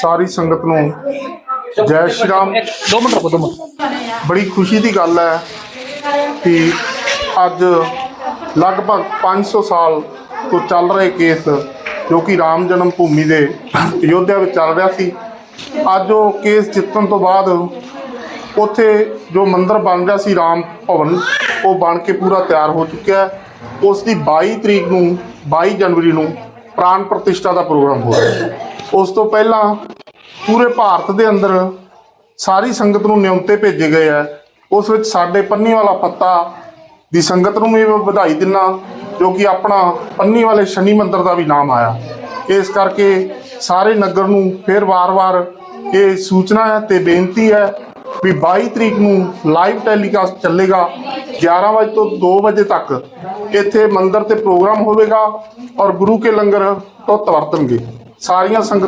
ਸਾਰੀ ਸੰਗਤ ਨੂੰ ਜੈ ਸ਼੍ਰੀ ਰਾਮ। ਦੋ ਮਿੰਟ ਰੁਕੋ ਦੋ ਮਿੰਟ। ਬੜੀ ਖੁਸ਼ੀ ਦੀ ਗੱਲ ਹੈ ਕਿ ਅੱਜ ਲਗਭਗ 500 ਸਾਲ ਤੋਂ ਚੱਲ ਰਹੇ ਕੇਸ ਜੋ ਕਿ ਰਾਮ ਜਨਮ ਭੂਮੀ ਦੇ ਅਯੋਧਿਆ ਵਿੱਚ ਚੱਲ ਰਿਹਾ ਸੀ। ਅੱਜ ਉਹ ਕੇਸ ਜਿੱਤਣ ਤੋਂ ਬਾਅਦ ਉੱਥੇ ਜੋ ਮੰਦਿਰ ਬਣ ਰਿਹਾ ਸੀ ਰਾਮ ਭਵਨ ਉਹ ਬਣ ਕੇ ਪੂਰਾ ਤਿਆਰ ਹੋ ਚੁੱਕਿਆ ਹੈ। ਉਸ ਦੀ 22 ਤਰੀਕ ਨੂੰ 22 ਜਨਵਰੀ ਨੂੰ ਪ੍ਰਾਣ ਪ੍ਰਤਿਸ਼ਠਾ ਦਾ ਪ੍ਰੋਗਰਾਮ ਹੋ ਰਿਹਾ ਹੈ। ਉਸ ਤੋਂ ਪਹਿਲਾਂ ਪੂਰੇ ਭਾਰਤ ਦੇ ਅੰਦਰ ਸਾਰੀ ਸੰਗਤ ਨੂੰ ਨਿਯਮਤੇ ਭੇਜੇ ਗਏ ਆ। ਉਸ ਵਿੱਚ ਸਾਡੇ ਪੰਨੀ ਵਾਲਾ ਪੱਤਾ ਦੀ ਸੰਗਤ ਨੂੰ ਵੀ ਵਧਾਈ ਦਿੰਨਾ, ਜੋ ਕਿ ਆਪਣਾ ਪੰਨੀ ਵਾਲੇ ਸ਼ਨੀ ਮੰਦਰ ਦਾ ਵੀ ਨਾਮ ਆਇਆ। ਇਸ ਕਰਕੇ ਸਾਰੇ ਨਗਰ ਨੂੰ ਫਿਰ ਵਾਰ-ਵਾਰ ਇਹ ਸੂਚਨਾ ਹੈ ਤੇ ਬੇਨਤੀ ਹੈ ਵੀ 22 ਤਰੀਕ ਨੂੰ ਲਾਈਵ ਟੈਲੀਕਾਸਟ ਚੱਲੇਗਾ। 11 ਵਜੇ ਤੋਂ 2 ਵਜੇ ਤੱਕ ਇੱਥੇ ਮੰਦਰ ਤੇ ਪ੍ਰੋਗਰਾਮ ਹੋਵੇਗਾ ਔਰ ਗੁਰੂ ਕੇ ਲੰਗਰ ਤੋਂ ਵਰਤਣਗੇ। ਸਾਰੀਆਂ ਸੰਗਤਾਂ